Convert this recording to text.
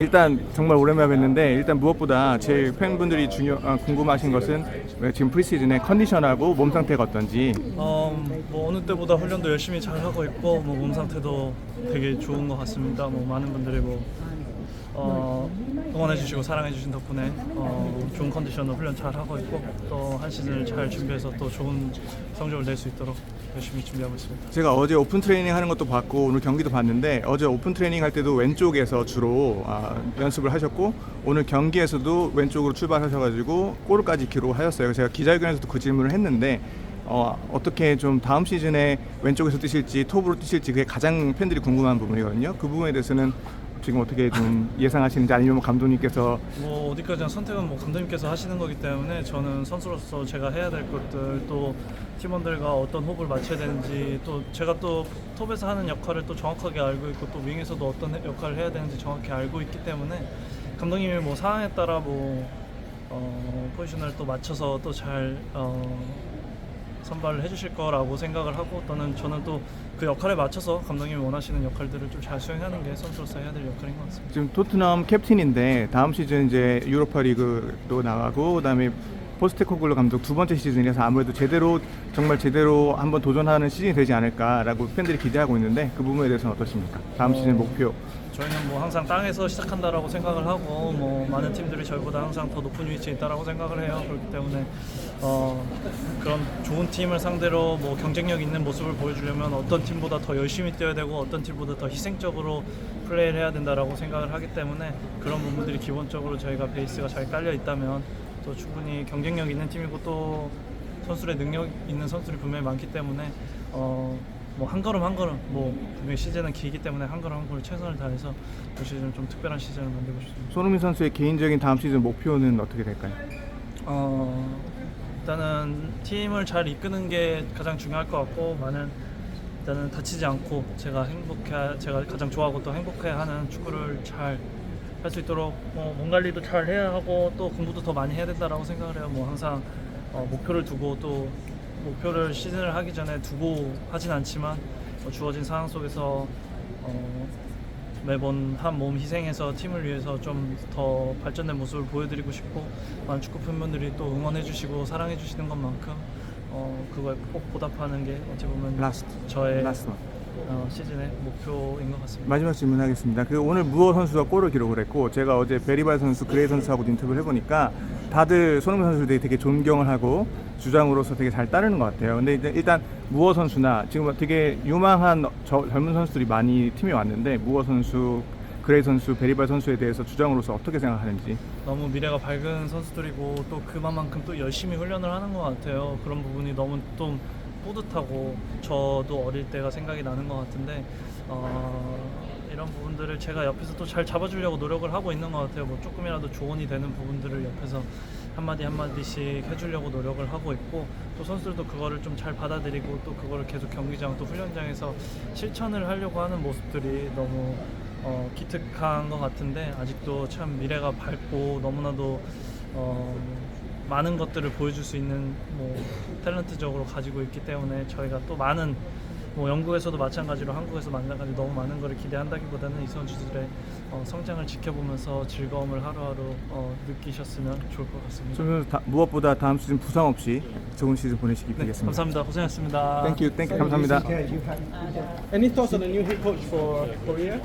일단 정말 오랜만에 뵀는데 일단 무엇보다 제 팬분들이 중요 어, 궁금하신 것은 왜 지금 프리시즌의 컨디션하고 몸 상태가 어떤지 어, 뭐 어느 때보다 훈련도 열심히 잘 하고 있고 뭐 몸 상태도 되게 좋은 것 같습니다. 뭐 많은 분들이 뭐 어, 응원해주시고 사랑해주신 덕분에 어, 좋은 컨디션으로 훈련 잘 하고 있고 또 한 시즌을 잘 준비해서 또 좋은 성적을 낼 수 있도록 열심히 준비하고 있습니다. 제가 어제 오픈 트레이닝 하는 것도 봤고 오늘 경기도 봤는데 어제 오픈 트레이닝 할 때도 왼쪽에서 주로 아, 연습을 하셨고 오늘 경기에서도 왼쪽으로 출발하셔가지고 골까지 기록하셨어요. 제가 기자회견에서도 그 질문을 했는데 어, 어떻게 좀 다음 시즌에 왼쪽에서 뛰실지 톱으로 뛰실지 그게 가장 팬들이 궁금한 부분이거든요. 그 부분에 대해서는 지금 어떻게 좀 예상하시는지 아니면 뭐 감독님께서 뭐 어디까지나 선택은 뭐 감독님께서 하시는 거기 때문에 저는 선수로서 제가 해야 될 것들 또 팀원들과 어떤 호흡을 맞춰야 되는지 또 제가 또 톱에서 하는 역할을 또 정확하게 알고 있고 또 윙에서도 어떤 역할을 해야 되는지 정확히 알고 있기 때문에 감독님이 뭐 상황에 따라 뭐 어, 포지션을 또 맞춰서 또잘 어, 선발을 해주실 거라고 생각을 하고 또는 저는 또 그 역할에 맞춰서 감독님이 원하시는 역할들을 좀 잘 수행하는 게 선수로서 해야 될 역할인 것 같습니다. 지금 토트넘 캡틴인데 다음 시즌 이제 유로파 리그도 나가고 그다음에 포스테코글로 감독 두 번째 시즌이라서 아무래도 제대로 정말 제대로 한번 도전하는 시즌이 되지 않을까라고 팬들이 기대하고 있는데 그 부분에 대해서는 어떠십니까? 다음 시즌 목표 저희는 뭐 항상 땅에서 시작한다라고 생각을 하고 뭐 많은 팀들이 저희보다 항상 더 높은 위치에 있다라고 생각을 해요. 그렇기 때문에 어 그런 좋은 팀을 상대로 뭐 경쟁력 있는 모습을 보여주려면 어떤 팀보다 더 열심히 뛰어야 되고 어떤 팀보다 더 희생적으로 플레이를 해야 된다라고 생각을 하기 때문에 그런 부분들이 기본적으로 저희가 베이스가 잘 깔려 있다면 또 충분히 경쟁력 있는 팀이고 또 선수의 능력 있는 선수들이 분명히 많기 때문에 어, 뭐 한 걸음 한 걸음 뭐 분명히 시즌은 길기 때문에 한 걸음 한 걸음 최선을 다해서 올 시즌 좀 특별한 시즌을 만들고 싶습니다. 손흥민 선수의 개인적인 다음 시즌 목표는 어떻게 될까요? 어, 일단은 팀을 잘 이끄는 게 가장 중요할 것 같고 많은 일단은 다치지 않고 제가 행복해 제가 가장 좋아하고 또 행복해하는 축구를 잘 할 수 있도록 뭐, 몸 관리도 잘 해야 하고 또 공부도 더 많이 해야 된다라고 생각을 해요. 뭐 항상 어, 목표를 두고 또 목표를 시즌을 하기 전에 두고 하진 않지만 어, 주어진 상황 속에서 어, 매번 한 몸 희생해서 팀을 위해서 좀 더 발전된 모습을 보여드리고 싶고 많은 축구 팬분들이 또 응원해주시고 사랑해주시는 것만큼 어, 그거에 꼭 보답하는 게 어찌 보면 라스트 저의 라스트 어, 시즌의 목표인 것 같습니다. 마지막 질문하겠습니다. 그 오늘 무어 선수가 골을 기록을 했고 제가 어제 베리발 선수, 그레이 선수하고 인터뷰를 해보니까 다들 손흥민 되게, 되게 존경을 하고 주장으로서 되게 잘 따르는 것 같아요. 근데 이제 일단 무어 선수나 지금 되게 유망한 저, 젊은 선수들이 많이 팀에 왔는데 무어 선수, 그레이 선수, 베리발 선수에 대해서 주장으로서 어떻게 생각하는지 너무 미래가 밝은 선수들이고 또 그만큼 또 열심히 훈련을 하는 것 같아요. 그런 부분이 너무 좀 뿌듯하고 저도 어릴 때가 생각이 나는 것 같은데 어, 이런 부분들을 제가 옆에서 또 잘 잡아주려고 노력을 하고 있는 것 같아요. 뭐 조금이라도 조언이 되는 부분들을 옆에서 한마디 한마디씩 해주려고 노력을 하고 있고 또 선수들도 그거를 좀 잘 받아들이고 또 그거를 계속 경기장 또 훈련장에서 실천을 하려고 하는 모습들이 너무 어, 기특한 것 같은데 아직도 참 미래가 밝고 너무나도 어, 많은 것들을 보여줄 수 있는 뭐 탤런트적으로 가지고 있기 때문에 저희가 또 많은 뭐 영국에서도 마찬가지로 한국에서 마찬가지 너무 많은 것을 기대한다기보다는 이 선수들의 어, 성장을 지켜보면서 즐거움을 하루하루 어, 느끼셨으면 좋을 것 같습니다. 선수 다- 무엇보다 다음 시즌 부상 없이 좋은 시즌 보내시기 네, 바라겠습니다. 감사합니다. 고생하셨습니다. 땡큐, 땡큐, 감사합니다. Any thoughts on the new head coach for Korea?